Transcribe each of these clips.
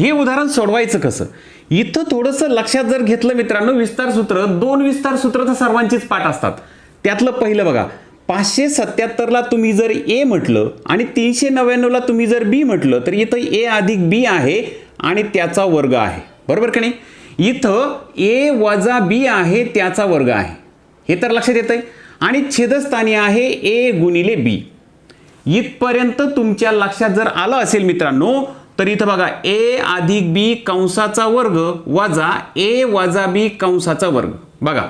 हे उदाहरण सोडवायचं कसं? इथं थोडंसं लक्षात जर घेतलं मित्रांनो विस्तार सूत्र दोन विस्तार सूत्र तर सर्वांचीच पाठ असतात. त्यातलं पहिलं बघा पाचशे सत्याहत्तरला तुम्ही जर ए म्हटलं आणि तीनशे नव्याण्णवला तुम्ही जर बी म्हटलं तर इथं ए अधिक बी आहे आणि त्याचा वर्ग आहे. बरोबर का नाही? इथं ए वजा बी आहे त्याचा वर्ग आहे. हे तर लक्षात येतंय. आणि छेदस्थानी आहे ए गुणिले बी. इथपर्यंत तुमच्या लक्षात जर आलं असेल मित्रांनो तर इथं बघा ए अधिक बी कंसाचा वर्ग वजा ए वजा बी कंसाचा वर्ग. बघा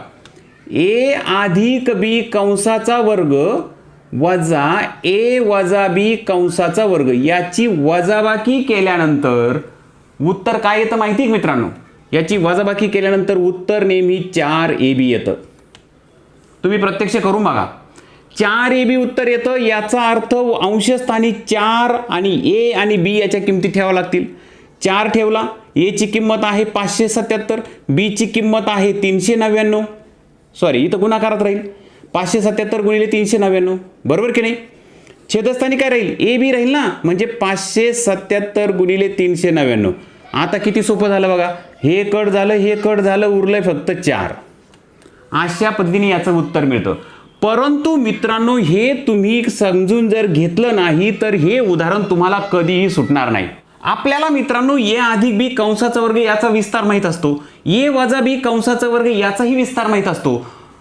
ए अधिक बी कंसाचा वर्ग वजा ए वजा बी कंसाचा वर्ग. याची वजाबाकी केल्यानंतर उत्तर काय येतं माहिती आहे मित्रांनो? याची वजाबाकी केल्यानंतर उत्तर नेहमी चार ए बी येतं. तुम्ही प्रत्यक्ष करून बघा. चार ए बी उत्तर येतं याचा अर्थ अंशस्थानी चार आणि ए आणि बी याच्या किमती ठेवाव्या लागतील. चार ठेवला एची किंमत आहे पाचशे सत्याहत्तर बीची किंमत आहे तीनशे नव्याण्णव. सॉरी इथं गुणाकारात राहील. पाचशे सत्याहत्तर गुणिले तीनशे नव्याण्णव. बरोबर की नाही? छेदस्थानी काय राहील? ए बी राहील ना? म्हणजे पाचशे सत्याहत्तर गुणिले तीनशे नव्याण्णव. आता किती सोपं झालं बघा. हे कट झालं हे कट झालं उरलंय फक्त चार. अशा पद्धतीने याचं उत्तर मिळतं. परंतु मित्रांनो हे तुम्ही समजून जर घेतलं नाही तर हे उदाहरण तुम्हाला कधीही सुटणार नाही. आपल्याला मित्रांनो ए अधिक बी कंसाचा वर्ग याचा विस्तार माहीत असतो. ए वजा बी कंसाचा वर्ग याचाही विस्तार माहीत असतो.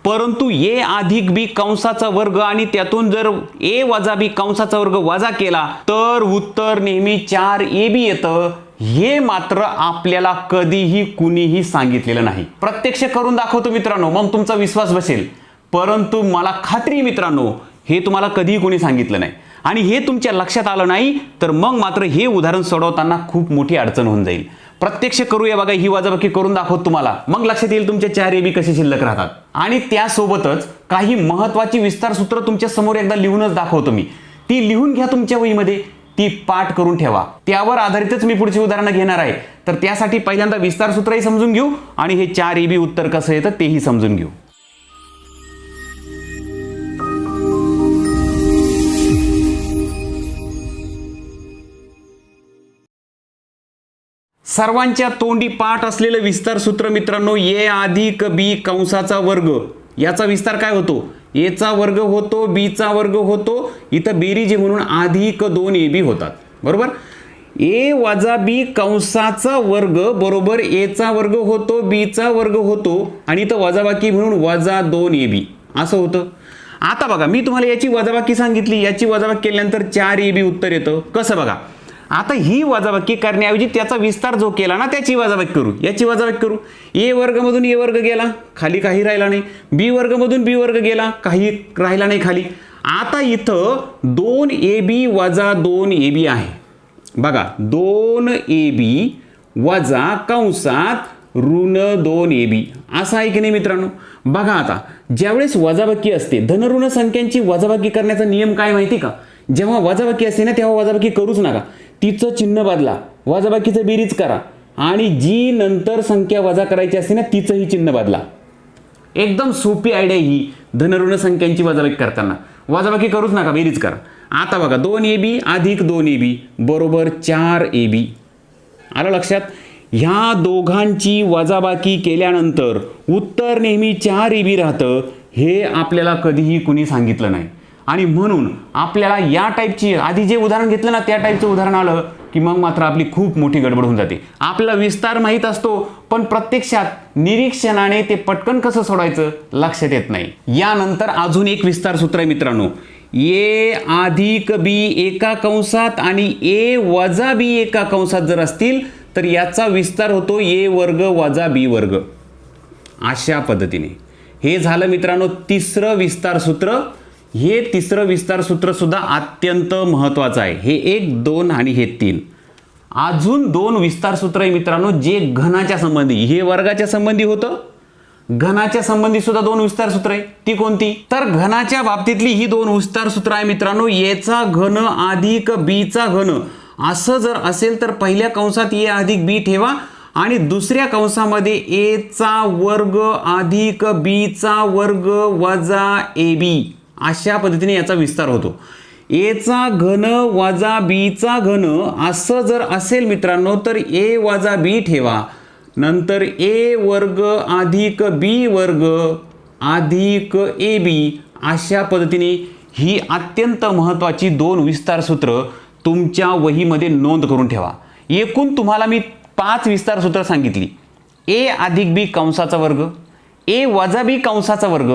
परंतु ए अधिक बी कंसाचा वर्ग आणि त्यातून जर ए वजा बी कंसाचा वर्ग वजा केला तर उत्तर नेहमी चार ए बी येतं. हे मात्र आपल्याला कधीही कुणीही सांगितलेलं नाही. प्रत्यक्ष करून दाखवतो मित्रांनो मग तुमचा विश्वास बसेल. परंतु मला खात्री मित्रांनो हे तुम्हाला कधीही कोणी सांगितलं नाही. आणि हे तुमच्या लक्षात आलं नाही तर मग मात्र हे उदाहरण सोडवताना खूप मोठी अडचण होऊन जाईल. प्रत्यक्ष करूया बघा ही वाजाबाकी करून दाखवत तुम्हाला. मग लक्षात येईल तुमच्या चार एबी कसे शिल्लक राहतात. आणि त्यासोबतच काही महत्वाची विस्तार सूत्र तुमच्यासमोर एकदा लिहूनच दाखवतो मी. ती लिहून घ्या तुमच्या वहीमध्ये. ती पाठ करून ठेवा. त्यावर आधारितच मी पुढची उदाहरणं घेणार आहे. तर त्यासाठी पहिल्यांदा विस्तार सूत्रही समजून घेऊ आणि हे चार एबी उत्तर कसं येतं तेही समजून घेऊ. सर्वांच्या तोंडी पाठ असलेलं विस्तार सूत्र मित्रांनो ए अधिक बी कंसाचा वर्ग. याचा विस्तार काय होतो? एचा वर्ग होतो बीचा वर्ग होतो. इथं बेरीज म्हणून अधिक दोन ए बी होतात. बरोबर? ए वजा बी कंसाचा वर्ग बरोबर एचा वर्ग होतो बीचा वर्ग होतो. आणि इथं वजाबाकी म्हणून वजा दोन ए बी. असं होतं. आता बघा मी तुम्हाला याची वजाबाकी सांगितली. याची वजाबाकी केल्यानंतर चार ए बी उत्तर येतं. कसं बघा? आता ही वजाबाकी करण्याऐवजी त्याचा विस्तार जो केला ना त्याची वजाबाकी करू. याची वजाबाकी करू. ए वर्गमधून ए वर्ग गेला खाली काही राहिला नाही. बी वर्गमधून बी वर्ग गेला काही राहिला नाही खाली. आता इथं दोन ए बी वजा दोन ए बी आहे. बघा दोन ए बी वजा कंसात ऋण दोन ए बी. असं आहे की नाही मित्रांनो? बघा आता ज्यावेळेस वजाबाकी असते धनऋण संख्यांची वजाबाकी करण्याचा नियम काय माहिती का? जेव्हा वजाबाकी असते ना तेव्हा वजाबाकी करूच नका. तिचं चिन्ह बदला. वजाबाकीचं बेरीज करा. आणि जी नंतर संख्या वजा करायची असते ना तिचंही चिन्ह बदला. एकदम सोपी आयडिया ही धनऋण संख्यांची वजाबाकी करताना. वजाबाकी करूच नका बेरीज करा. आता बघा दोन ए बी अधिक दोन ए बी बरोबर चार ए बी. आलं लक्षात? ह्या दोघांची वजाबाकी केल्यानंतर उत्तर नेहमी चार ए बी राहतं हे आपल्याला कधीही कुणी सांगितलं नाही. आणि म्हणून आपल्याला या टाईपची आधी जे उदाहरण घेतलं ना त्या टाईपचं उदाहरण आलं की मग मात्र आपली खूप मोठी गडबड होऊन जाते. आपला विस्तार माहीत असतो पण प्रत्यक्षात निरीक्षणाने ते पटकन कसं सोडायचं लक्षात येत नाही. यानंतर अजून एक विस्तार सूत्र आहे मित्रांनो. ए अधिक बी एका कंसात आणि ए वजा बी एका कंसात जर असतील तर याचा विस्तार होतो ए वर्ग वजा बी वर्ग. अशा पद्धतीने. हे झालं मित्रांनो तिसरं विस्तार सूत्र. हे तिसरं विस्तार सूत्रसुद्धा अत्यंत महत्त्वाचं आहे. हे एक दोन आणि हे तीन. अजून दोन विस्तार सूत्र आहे मित्रांनो जे घनाच्या संबंधी हे वर्गाच्या संबंधी होतं. घनाच्या संबंधी सुद्धा दोन विस्तार सूत्र आहे. ती कोणती? तर घनाच्या बाबतीतली ही दोन विस्तार सूत्र आहे मित्रांनो एचा घन अधिक बीचा घन. असं जर असेल तर पहिल्या कंसात ए अधिक बी ठेवा आणि दुसऱ्या कंसामध्ये एचा वर्ग अधिक बीचा वर्ग वजा ए बी. अशा पद्धतीने याचा विस्तार होतो. एचा घन वजा बीचा घन असं जर असेल मित्रांनो तर ए वजा बी ठेवा. नंतर ए वर्ग अधिक बी वर्ग अधिक ए बी अशा पद्धतीने ही अत्यंत महत्त्वाची दोन विस्तार सूत्र तुमच्या वहीमध्ये नोंद करून ठेवा. एकूण तुम्हाला मी पाच विस्तार सूत्र सांगितली. ए अधिक बी कंसाचा वर्ग ए वजा बी कंसाचा वर्ग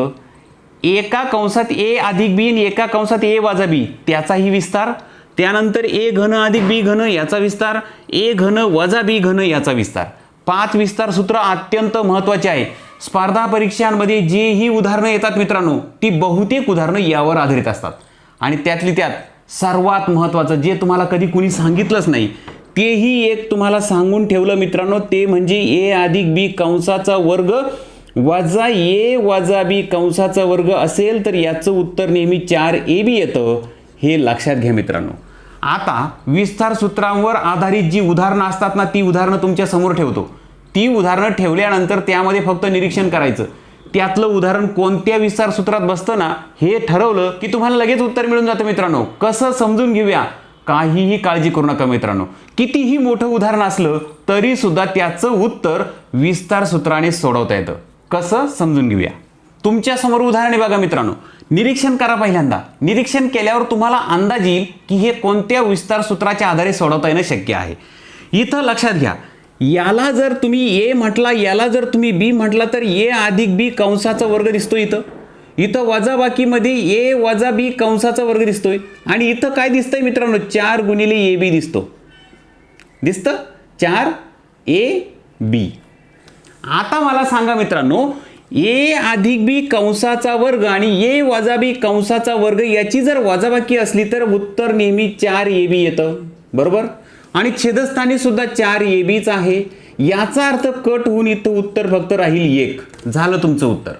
एका कंसात ए अधिक बी आणि एका कंसात ए वजा बी त्याचाही विस्तार. त्यानंतर ए घन अधिक बी घन याचा विस्तार. ए घन वजा बी घन याचा विस्तार. पाच विस्तार सूत्र अत्यंत महत्त्वाचे आहे. स्पर्धा परीक्षांमध्ये जेही उदाहरणं येतात मित्रांनो ती बहुतेक उदाहरणं यावर आधारित असतात. आणि त्यातली त्यात सर्वात महत्त्वाचं जे तुम्हाला कधी कुणी सांगितलंच नाही तेही एक तुम्हाला सांगून ठेवलं मित्रांनो ते म्हणजे ए अधिक बी कंसाचा वर्ग वजा ए वजा बी कंसाचा वर्ग असेल तर याचं उत्तर नेहमी चार ए बी येतं. हे लक्षात घ्या मित्रांनो. आता विस्तार सूत्रांवर आधारित जी उदाहरणं असतात ना ती उदाहरणं तुमच्यासमोर ठेवतो. ती उदाहरणं ठेवल्यानंतर त्यामध्ये फक्त निरीक्षण करायचं. त्यातलं उदाहरण कोणत्या विस्तार सूत्रात बसतं ना हे ठरवलं की तुम्हाला लगेच उत्तर मिळून जातं मित्रांनो. कसं समजून घेऊया? काहीही काळजी करू नका मित्रांनो. कितीही मोठं उदाहरण असलं तरी सुद्धा त्याचं उत्तर विस्तार सूत्राने सोडवता येतं. कसं समजून घेऊया? तुमच्यासमोर उदाहरणे बघा मित्रांनो. निरीक्षण करा पहिल्यांदा. निरीक्षण केल्यावर तुम्हाला अंदाज येईल की हे कोणत्या विस्तार सूत्राच्या आधारे सोडवता येणं शक्य आहे. इथं लक्षात घ्या. याला जर तुम्ही ए म्हटला याला जर तुम्ही बी म्हटला तर ए अधिक बी कंसाचा वर्ग दिसतो इथं. इथं वजाबाकीमध्ये ए वजा बी कंसाचा वर्ग दिसतोय. आणि इथं काय दिसतंय मित्रांनो? चार गुणिले ए बी दिसतो. दिसतं? चार ए बी. आता मला सांगा मित्रांनो ए अधिक बी कंसाचा वर्ग आणि ए वजा बी कंसाचा वर्ग याची जर वजाबाकी असली तर उत्तर नेहमी चार ए बी येतं. बरोबर? आणि छेदस्थानी सुद्धा चार ए बीच आहे. याचा अर्थ कट होऊन इथं उत्तर फक्त राहील एक. झालं तुमचं उत्तर.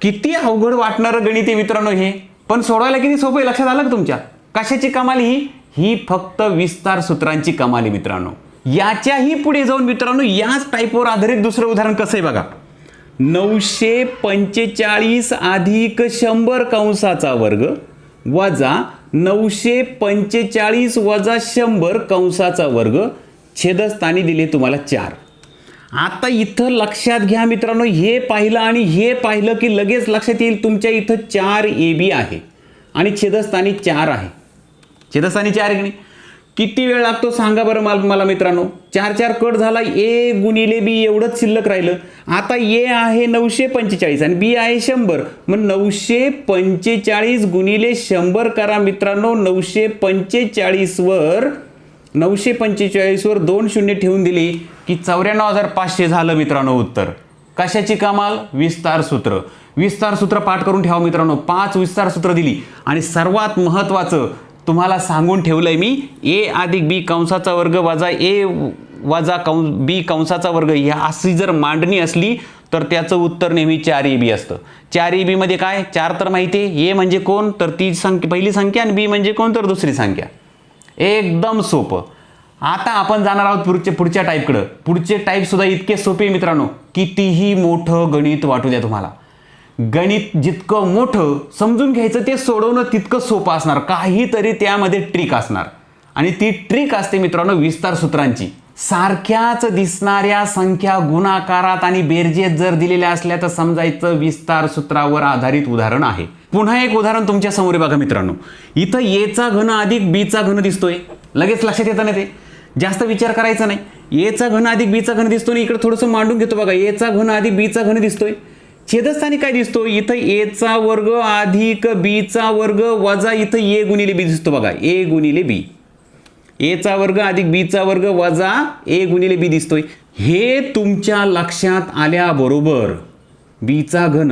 किती अवघड वाटणारं गणित आहे मित्रांनो हे. पण सोडवायला किती सोपं आहे? लक्षात आलं का तुमच्या? कशाची कमाल ही? ही फक्त विस्तार सूत्रांची कमाल आहे मित्रांनो. याच्याही पुढे जाऊन मित्रांनो याच टाईपवर आधारित दुसरं उदाहरण कसं आहे बघा? नऊशे पंचेचाळीस अधिक शंभर कंसाचा वर्ग वजा नऊशे पंचेचाळीस वजा शंभर कंसाचा वर्ग छेदस्थानी दिले तुम्हाला चार. आता इथं लक्षात घ्या मित्रांनो हे पाहिलं आणि हे पाहिलं की लगेच लक्षात येईल तुमच्या इथं चार ए बी आहे आणि छेदस्थानी चार आहे. छेदस्थानी चार आहे की नाही? किती वेळ लागतो सांगा बरं मला मला मित्रांनो. चार चार कट झाला ए गुणिले बी एवढंच शिल्लक राहिलं. आता ए आहे नऊशे पंचेचाळीस आणि बी आहे शंभर. मग नऊशे पंचेचाळीस गुणिले शंभर करा मित्रांनो नऊशे पंचेचाळीसवर नऊशे पंचेचाळीसवर दोन शून्य ठेवून दिली की चौऱ्याण्णव हजार पाचशे झालं मित्रांनो उत्तर. कशाची कमाल? विस्तार सूत्र. विस्तार सूत्र पाठ करून ठेवा मित्रांनो. पाच विस्तार सूत्र दिली. आणि सर्वात महत्त्वाचं तुम्हाला सांगून ठेवलं आहे मी. ए अधिक बी कंसाचा वर्ग वजा ए वजा कंस बी कंसाचा वर्ग. ह्या अशी जर मांडणी असली तर त्याचं उत्तर नेहमी चार ए बी असतं. चार ए बीमध्ये काय? चार तर माहिती आहे. ए म्हणजे कोण? तर ती संख्या पहिली संख्या आणि बी म्हणजे कोण? तर दुसरी संख्या. एकदम सोपं. आता आपण जाणार आहोत पुढच्या पुढच्या टाईपकडं पुढचे टाईपसुद्धा इतके सोपे मित्रांनो कितीही मोठं गणित वाटू द्या तुम्हाला. गणित जितकं मोठं समजून घ्यायचं ते सोडवणं तितकं सोपं असणार. काहीतरी त्यामध्ये ट्रिक असणार. आणि ती ट्रिक असते मित्रांनो विस्तार सूत्रांची. सारख्याच दिसणाऱ्या संख्या गुणाकारात आणि बेरजेत जर दिलेल्या असल्या तर समजायचं विस्तार सूत्रावर आधारित उदाहरण आहे. पुन्हा एक उदाहरण तुमच्यासमोर बघा मित्रांनो. इथं येचा घन अधिक बीचा घन दिसतोय. लगेच लक्षात येतं नाही ते? जास्त विचार करायचा नाही. येचा घन अधिक बीचा घन दिसतो आणि इकडे थोडंसं मांडून घेतो बघा. येचा घन अधिक बीचा घन दिसतोय. छेदस्थानी काय दिसतो? इथं एचा वर्ग अधिक बीचा वर्ग वजा इथं ए गुणिले बी दिसतो बघा. ए गुणिले बी एचा वर्ग अधिक बीचा वर्ग वजा ए गुणिले बी दिसतोय. हे तुमच्या लक्षात आल्याबरोबर बीचा घन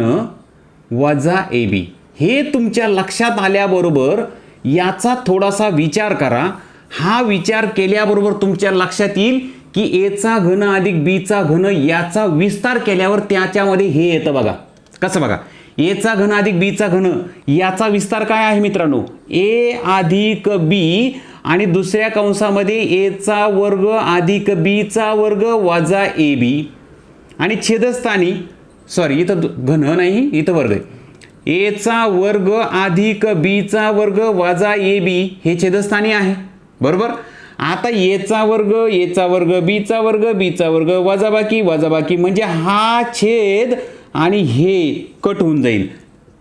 वजा ए बी हे तुमच्या लक्षात आल्याबरोबर याचा थोडासा विचार करा. हा विचार केल्याबरोबर तुमच्या लक्षात येईल. की एचा घन अधिक बीचा घन याचा विस्तार केल्यावर त्याच्यामध्ये हे येतं बघा. कसं बघा? एचा घन अधिक बीचा घन याचा विस्तार काय आहे मित्रांनो? ए अधिक बी आणि दुसऱ्या कंसामध्ये एचा वर्ग अधिक बीचा वर्ग वजा ए बी आणि छेदस्थानी सॉरी इथं दु- घन नाही इथं वर्ग आहे. एचा वर्ग अधिक बीचा वर्ग वजा ए बी हे छेदस्थानी आहे. बरोबर? आता एचा वर्ग एचा वर्ग बीचा वर्ग बीचा वर्ग वजाबाकी वजाबाकी म्हणजे हा छेद आणि हे कट होऊन जाईल.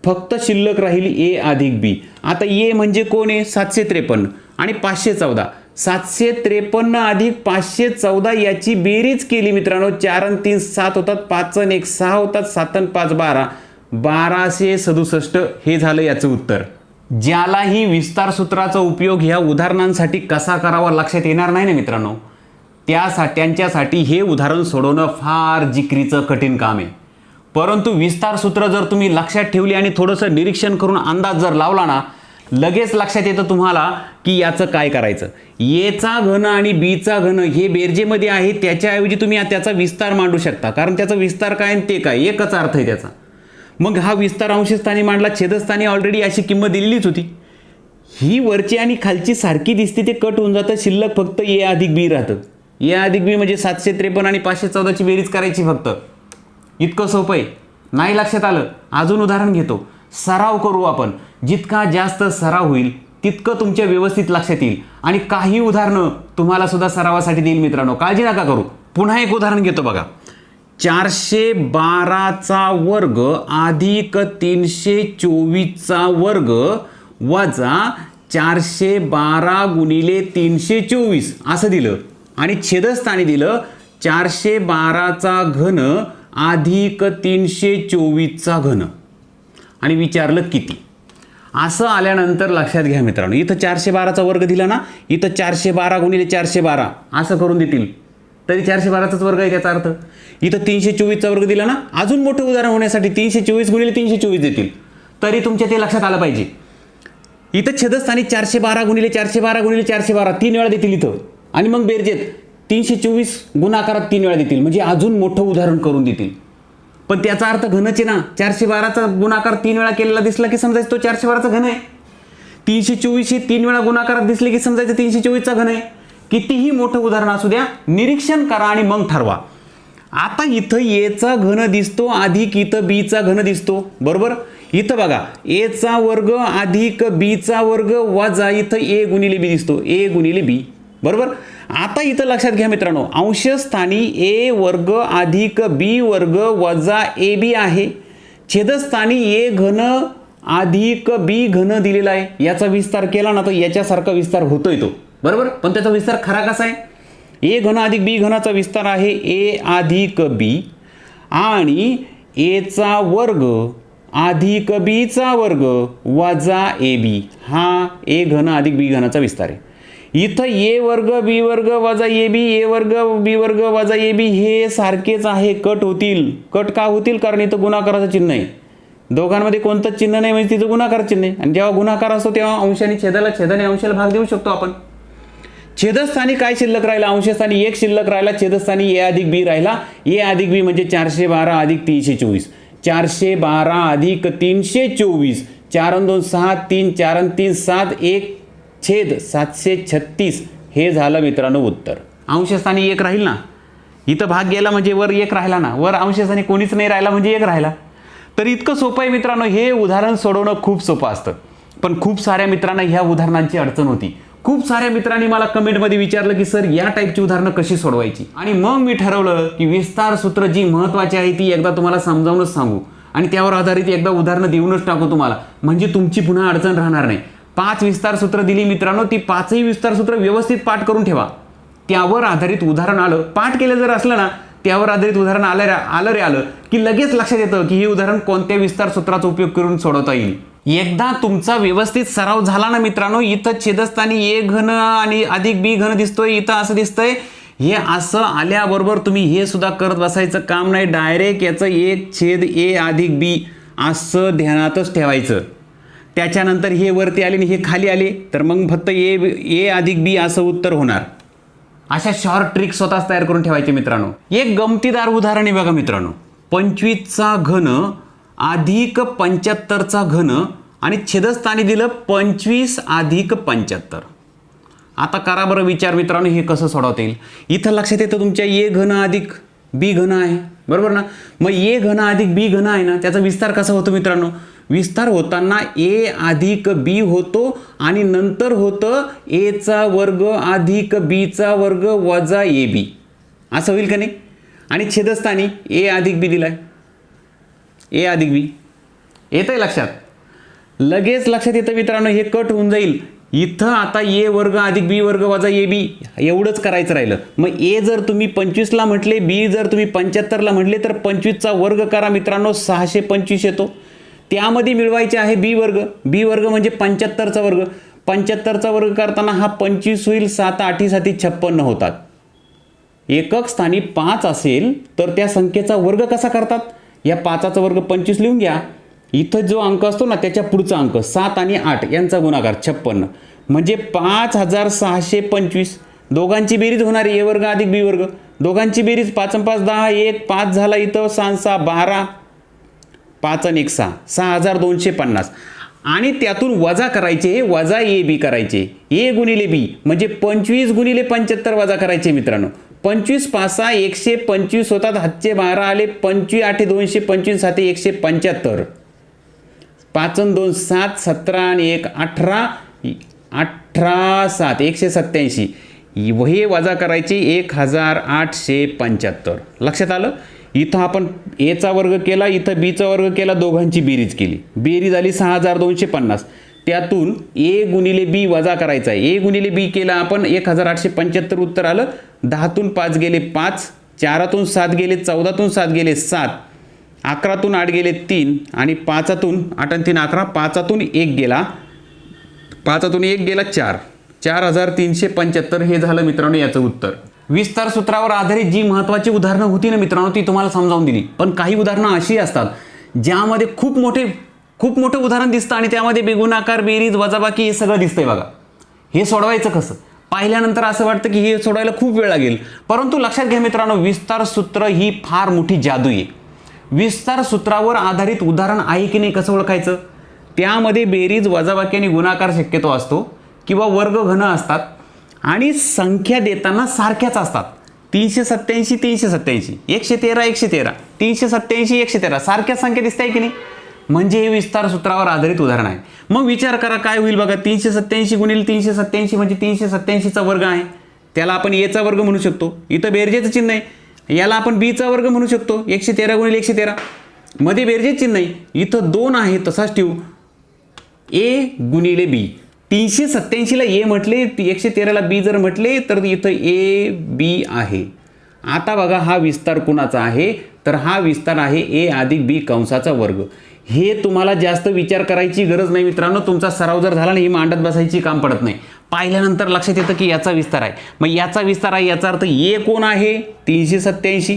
फक्त शिल्लक राहील ए अधिक बी. आता ए म्हणजे कोण आहे? सातशे त्रेपन्न. आणि पाचशे चौदा. सातशे त्रेपन्न अधिक पाचशे चौदा याची बेरीज केली मित्रांनो. चार आणि तीन सात होतात पाच आणि एक सहा होतात सात आणि पाच बारा. बाराशे सदुसष्ट हे झालं याचं उत्तर. ज्यालाही विस्तार सूत्राचा उपयोग ह्या उदाहरणांसाठी कसा करावा लक्षात येणार नाही ना मित्रांनो? त्यासाठी त्यांच्यासाठी हे उदाहरण सोडवणं फार जिकरीचं कठीण काम आहे. परंतु विस्तार सूत्र जर तुम्ही लक्षात ठेवली आणि थोडंसं निरीक्षण करून अंदाज जर लावला ना लगेच लक्षात येतं तुम्हाला की याचं काय करायचं. एचा घन आणि बीचा घन हे बेरजेमध्ये आहे त्याच्याऐवजी तुम्ही त्याचा विस्तार मांडू शकता. कारण त्याचा विस्तार काय आणि ते काय? एकच अर्थ आहे त्याचा. मग हा विस्तार अंशस्थानी मांडला छेदस्थानी ऑलरेडी अशी किंमत दिलेलीच होती. ही वरची आणि खालची सारखी दिसते ते कट होऊन जातं शिल्लक फक्त ए अधिक बी राहतं. ए अधिक बी म्हणजे सातशे त्रेपन्न आणि पाचशे चौदाची बेरीज करायची फक्त. इतकं सोपं आहे. नाही लक्षात आलं? अजून उदाहरण घेतो. सराव करू आपण. जितका जास्त सराव होईल तितकं तुमच्या व्यवस्थित लक्षात येईल. आणि काही उदाहरणं तुम्हाला सुद्धा सरावासाठी देईल मित्रांनो. काळजी नका करू. पुन्हा एक उदाहरण घेतो बघा. चारशे बाराचा वर्ग अधिक तीनशे चोवीसचा वर्ग वजा चारशे बारा गुणिले तीनशे चोवीस. असं दिलं. आणि छेदस्थानी दिलं चारशे बाराचा घन अधिक तीनशे चोवीसचा घन. आणि विचारलं किती? असं आल्यानंतर लक्षात घ्या मित्रांनो इथं चारशे बाराचा वर्ग दिला ना इथं चारशे बारा गुणिले चारशे बारा असं करून देतील. तरी चारशे बाराचाच वर्ग आहे त्याचा अर्थ. इथं तीनशे चोवीसचा वर्ग दिला ना अजून मोठं उदाहरण होण्यासाठी तीनशे चोवीस गुणिले तीनशे चोवीस देतील. तरी तुमच्या ते लक्षात आलं पाहिजे. इथं छेदस्थानी चारशे बारा गुणिले चारशे बारा गुणिले चारशे बारा तीन वेळा देतील इथं. आणि मग बेरजेत तीनशे चोवीस गुणाकारात तीन वेळा देतील. म्हणजे अजून मोठं उदाहरण करून देतील. पण त्याचा अर्थ घनच आहे ना चारशे बाराचा गुणाकार तीन वेळा केलेला दिसला की समजायचं तो चारशे बाराचा घन आहे. तीनशे चोवीस हे तीन वेळा गुणाकारात दिसले की समजायचं तीनशे चोवीसचा घन आहे. कितीही मोठं उदाहरण असू द्या निरीक्षण करा आणि मग ठरवा. आता इथं एचा घन दिसतो अधिक इथं बीचा घन दिसतो. बरोबर? इथं बघा एचा वर्ग अधिक बीचा वर्ग वजा इथं ए गुणिले बी दिसतो. ए गुणिले बी. बरोबर? आता इथं लक्षात घ्या मित्रांनो अंशस्थानी ए वर्ग अधिक बी वर्ग वजा ए बी आहे. छेदस्थानी ए घन अधिक बी घन दिलेला आहे. याचा विस्तार केला ना तर याच्यासारखा विस्तार होतोय तो. बरोबर? पण त्याचा विस्तार खरा कसा आहे? ए घन अधिक बी घनाचा विस्तार आहे ए अधिक बी आणि एचा वर्ग अधिक बीचा वर्ग वजा ए बी. हा ए घन अधिक बी घनाचा विस्तार आहे. इथं ए वर्ग बी वर्ग वजा ए बी ए वर्ग बी वर्ग वजा ए बी हे सारखेच आहे. कट होतील. कट का होतील? कारण इथं गुणाकाराचं चिन्ह आहे. दोघांमध्ये कोणतं चिन्ह नाही म्हणजे तिथं गुणाकार चिन्ह आहे. आणि जेव्हा गुणाकार असतो तेव्हा अंशाने छेदाला छेदाने अंशाला भाग देऊ शकतो आपण. छेदस्थानी काय शिल्लक राहिला? अंशस्थानी एक शिल्लक राहिला छेदस्थानी ए अधिक बी राहिला. ए अधिक बी म्हणजे चारशे बारा अधिक तीनशे चोवीस. चारशे बारा अधिक तीनशे चोवीस. चार दोन सहा तीन चार तीन सात एक छेद सातशे छत्तीस. हे झालं मित्रांनो उत्तर. अंशस्थानी एक राहील ना? इथं भाग गेला म्हणजे वर एक राहिला ना? वर अंशस्थानी कोणीच नाही राहिला म्हणजे एक राहिला. तर इतकं सोपं आहे मित्रांनो हे उदाहरण सोडवणं खूप सोपं असतं. पण खूप साऱ्या मित्रांना ह्या उदाहरणांची अडचण होती. खूप साऱ्या मित्रांनी मला कमेंटमध्ये विचारलं की सर या टाईपची उदाहरणं कशी सोडवायची? आणि मग मी ठरवलं की विस्तार सूत्र जी महत्त्वाची आहे ती एकदा तुम्हाला समजावूनच सांगू. आणि त्यावर आधारित एकदा उदाहरणं देऊनच टाकू तुम्हाला. म्हणजे तुमची पुन्हा अडचण राहणार नाही. पाच विस्तार सूत्र दिली मित्रांनो ती पाचही विस्तार सूत्र व्यवस्थित पाठ करून ठेवा. त्यावर आधारित उदाहरण आलं. पाठ केलं जर असलं ना त्यावर आधारित उदाहरण आलं रे आलं रे आलं की लगेच लक्षात येतं की हे उदाहरण कोणत्या विस्तार सूत्राचा उपयोग करून सोडवता येईल. एकदा तुमचा व्यवस्थित सराव झाला ना मित्रांनो इथं छेदस्थानी ए घन आणि अधिक बी घन दिसतोय इथं असं दिसतंय. हे असं आल्याबरोबर तुम्ही हे सुद्धा करत बसायचं काम नाही. डायरेक्ट याचं एक छेद ए अधिक बी असं ध्यानातच ठेवायचं. त्याच्यानंतर हे वरती आले आणि हे खाली आले तर मग फक्त ए ए अधिक बी असं उत्तर होणार. अशा शॉर्ट ट्रिक स्वतःच तयार करून ठेवायचे मित्रांनो. एक गमतीदार उदाहरण आहे बघा मित्रांनो. पंचवीसचा घन अधिक पंच्याहत्तरचा घन आणि छेदस्थानी दिलं पंचवीस अधिक पंच्याहत्तर. आता करा बरं विचार मित्रांनो हे कसं सोडवता येईल इथं लक्षात येतं तुमच्या ए घन अधिक बी घन आहे. बरोबर ना? मग ए घन अधिक बी घन आहे ना त्याचा विस्तार कसा होतो मित्रांनो? विस्तार होताना ए अधिक बी होतो आणि नंतर होतं एचा वर्ग अधिक बीचा वर्ग वजा ए बी. असं होईल का नाही? आणि छेदस्थानी ए अधिक बी दिला आहे ए अधिक बी येत आहे लक्षात? लगेच लक्षात येतं मित्रांनो हे कट होऊन जाईल. इथं आता ए वर्ग अधिक बी वर्ग वजा ए बी एवढंच करायचं राहिलं. मग ए जर तुम्ही पंचवीसला म्हटले बी जर तुम्ही पंच्याहत्तरला म्हटले तर पंचवीसचा वर्ग करा मित्रांनो सहाशे पंचवीस येतो. त्यामध्ये मिळवायचे आहे बी वर्ग. बी वर्ग म्हणजे पंच्याहत्तरचा वर्ग. पंच्याहत्तरचा वर्ग करताना हा पंचवीस होईल सात आठी साती छप्पन्न होतात. एकक स्थानी पाच असेल तर त्या संख्येचा वर्ग कसा करतात? या पाचाचा वर्ग पंचवीस लिहून घ्या. इथं जो अंक असतो ना त्याच्या पुढचा अंक सात आणि आठ यांचा गुणाकार छप्पन्न म्हणजे पाच हजार सहाशे पंचवीस. दोघांची बेरीज होणार ए वर्ग अधिक बी वर्ग. दोघांची बेरीज पाच आणि पाच दहा एक पाच झाला इथं सहा सहा बारा. पाच आणि एक सहा. सहा हजार दोनशे पन्नास. आणि त्यातून वजा करायचे वजा ए बी करायचे. ए गुणिले बी. म्हणजे पंचवीस गुणिले पंच्याहत्तर वजा करायचे मित्रांनो. पंचवीस पाच सहा एकशे पंचवीस होतात हातचे बारा आले पंचवीस आठे दोनशे पंचवीस सात एकशे पंच्याहत्तर. पाच दोन सात सतरा आणि एक अठरा अठरा सात एकशे सत्याऐंशी हे वजा करायची एक हजार आठशे पंच्याहत्तर. लक्षात आलं? इथं आपण एचा वर्ग केला इथं बीचा वर्ग केला दोघांची बेरीज केली. बेरीज आली सहा हजार दोनशे पन्नास. त्यातून ए गुणिले बी वजा करायचा आहे. ए गुणिले बी केला आपण एक हजार आठशे पंच्याहत्तर उत्तर आलं. दहातून पाच गेले पाच चारातून सात गेले चौदातून सात गेले सात अकरातून आठ गेले तीन आणि पाचातून आठ आणि तीन अकरा पाचातून एक गेला. पाचातून एक गेला चार. चार हजार तीनशे पंच्याहत्तर हे झालं मित्रांनो याचं उत्तर. विस्तार सूत्रावर आधारित जी महत्त्वाची उदाहरणं होती ना मित्रांनो ती तुम्हाला समजावून दिली. पण काही उदाहरणं अशी असतात ज्यामध्ये खूप मोठे खूप मोठं उदाहरण दिसतं आणि त्यामध्ये बेगुणाकार बेरीज वजाबाकी हे सगळं दिसतंय बघा. हे सोडवायचं कसं? पाहिल्यानंतर असं वाटतं की हे सोडवायला खूप वेळ लागेल. परंतु लक्षात घ्या मित्रांनो विस्तार सूत्र ही फार मोठी जादू आहे. विस्तार सूत्रावर आधारित उदाहरण आहे की नाही कसं ओळखायचं? त्यामध्ये बेरीज वजाबाकी आणि गुणाकार शक्यतो असतो किंवा वर्ग घन असतात आणि संख्या देताना सारख्याच असतात. तीनशे सत्याऐंशी तीनशे सत्याऐंशी एकशे तेरा एकशे तेरा तीनशे सत्याऐंशी एकशे तेरा. सारख्याच संख्या दिसत आहे की नाही? म्हणजे हे विस्तार सूत्रावर आधारित उदाहरण आहे. मग विचार करा काय होईल बघा? तीनशे सत्याऐंशी गुणिले तीनशे सत्याऐंशी म्हणजे तीनशे सत्याऐंशीचा वर्ग आहे. त्याला आपण एचा वर्ग म्हणू शकतो. इथं बेरजेचं चिन्ह आहे. याला आपण बीचा वर्ग म्हणू शकतो. एकशे तेरा गुणिले एकशे तेरा. मध्ये बेरजेच चिन्ह आहे. इथं दोन आहे तसाच ठेवू. ए गुणिले बी तीनशे सत्याऐंशीला ए म्हटले एकशे तेराला बी जर म्हटले तर इथं ए बी आहे. आता बघा हा विस्तार कुणाचा आहे? तर हा विस्तार आहे ए अधिक बी कंसाचा वर्ग. हे तुम्हाला जास्त विचार करायची गरज नाही मित्रांनो. तुमचा सराव जर झाला नाही ही मांडत बसायची काम पडत नाही. पाहिल्यानंतर लक्षात येतं की याचा विस्तार आहे. मग याचा विस्तार आहे याचा अर्थ ए कोण आहे? तीनशे सत्त्याऐंशी.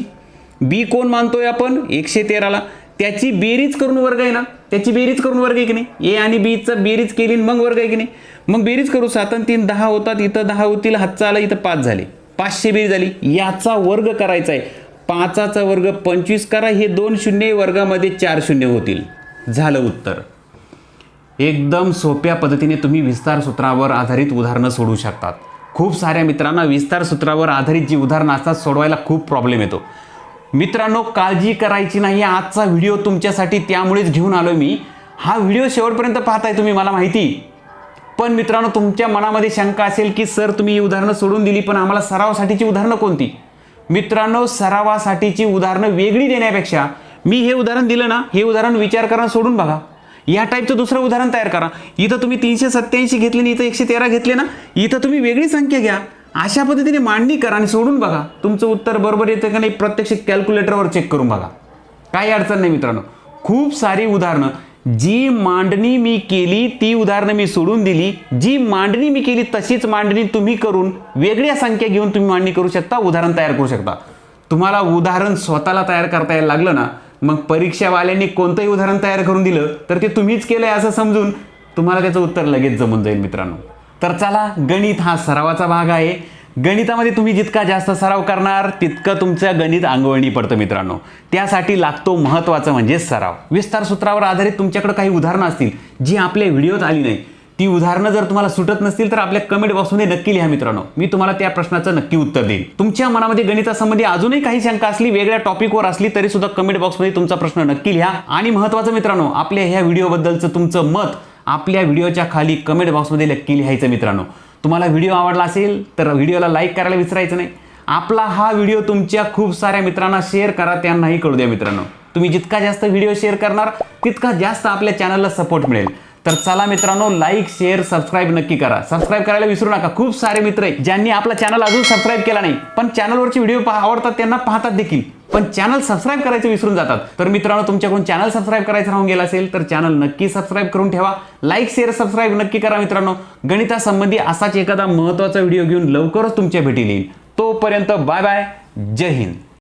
बी कोण मानतोय आपण? एकशे तेराला. त्याची बेरीज करून वर्ग आहे ना? त्याची बेरीज करून वर्ग आहे की नाही? ए आणि बीचा बेरीज केली मग वर्ग आहे की नाही? मग बेरीज करू सात आणि तीन दहा होतात. इथं दहा होतील हातचा आला इथं पाच झाले. पाचशे बेरीज झाली. याचा वर्ग करायचा आहे. पाचाचा वर्ग पंचवीस करा. हे दोन शून्य वर्गामध्ये चार शून्य होतील. झालं उत्तर. एकदम सोप्या पद्धतीने तुम्ही विस्तार सूत्रावर आधारित उदाहरणं सोडू शकतात. खूप साऱ्या मित्रांना विस्तार सूत्रावर आधारित जी उदाहरणं असतात सोडवायला खूप प्रॉब्लेम येतो. मित्रांनो काळजी करायची नाही आजचा व्हिडिओ तुमच्यासाठी त्यामुळेच घेऊन आलो मी. हा व्हिडिओ शेवटपर्यंत पाहताय तुम्ही मला माहिती. पण मित्रांनो तुमच्या मनामध्ये शंका असेल की सर तुम्ही ही उदाहरणं सोडून दिली पण आम्हाला सरावासाठीची उदाहरणं कोणती? मित्रांनो सरावासाठीची उदाहरणं वेगळी देण्यापेक्षा मी हे उदाहरण दिलं ना हे उदाहरण विचार करा सोडून बघा. या टाईपचं दुसरं उदाहरण तयार करा. इथं तुम्ही तीनशे सत्याऐंशी घेतले आणि इथं एकशे तेरा घेतले ना इथं तुम्ही वेगळी संख्या घ्या. अशा पद्धतीने मांडणी करा आणि सोडून बघा. तुमचं उत्तर बरोबर येतं का नाही प्रत्यक्ष कॅल्क्युलेटरवर चेक करून बघा. काही अडचण नाही मित्रांनो. खूप सारी उदाहरणं. जी मांडणी मी केली ती उदाहरणं मी सोडून दिली. जी मांडणी मी केली तशीच मांडणी तुम्ही करून वेगळ्या संख्या घेऊन तुम्ही मांडणी करू शकता उदाहरण तयार करू शकता. तुम्हाला उदाहरण स्वतःला तयार करता यायला लागलं ना मग परीक्षावाल्यांनी कोणतंही उदाहरण तयार करून दिलं तर ते तुम्हीच केलं आहे असं समजून तुम्हाला त्याचं उत्तर लगेच जमून जाईल मित्रांनो. तर चला गणित हा सरावाचा भाग आहे. गणितामध्ये तुम्ही जितका जास्त सराव करणार तितकं तुमचं गणित अंगवळणी पडतं मित्रांनो. त्यासाठी लागतो महत्त्वाचं म्हणजे सराव. विस्तार सूत्रावर आधारित तुमच्याकडे काही उदाहरणं असतील जी आपल्या व्हिडिओत आली नाही ती उदाहरणं जर तुम्हाला सुटत नसतील तर आपल्या कमेंट बॉक्समध्ये नक्की लिहा मित्रांनो. मी तुम्हाला त्या प्रश्नाचं नक्की उत्तर देईन. तुमच्या मनामध्ये गणितासंबंधी अजूनही काही शंका असली वेगळ्या टॉपिकवर असली तरी सुद्धा कमेंट बॉक्समध्ये तुमचा प्रश्न नक्की लिहा. आणि महत्त्वाचं मित्रांनो आपल्या ह्या व्हिडिओबद्दलचं तुमचं मत आपल्या व्हिडिओच्या खाली कमेंट बॉक्समध्ये नक्की लिहायचं मित्रांनो. तुम्हाला व्हिडिओ आवडला असेल तर व्हिडिओला लाईक करायला विसरायचं नाही. आपला हा व्हिडिओ तुमच्या खूप साऱ्या मित्रांना शेअर करा त्यांनाही कळू द्या मित्रांनो. तुम्ही जितका जास्त व्हिडिओ शेअर करणार तितका जास्त आपल्या चॅनलला सपोर्ट मिळेल. तर चला मित्रांनो लाईक शेअर सबस्क्राईब नक्की करा. सबस्क्राईब करायला विसरू नका. खूप सारे मित्र आहेत ज्यांनी आपला चॅनल अजून सबस्क्राईब केला नाही. पण चॅनलवरचे व्हिडिओ आवडतात त्यांना पाहतात देखील. पण चॅनल सबस्क्राईब करायचं विसरून जातात. तर मित्रांनो तुमच्याकडून चॅनल सबस्क्राईब करायचं राहून गेला असेल तर चॅनल नक्की सबस्क्राईब करून ठेवा. लाईक शेअर सबस्क्राईब नक्की करा मित्रांनो. गणितासंबंधी असाच एखादा महत्त्वाचा व्हिडिओ घेऊन लवकरच तुमच्या भेटी येईल. तोपर्यंत बाय बाय जय हिंद.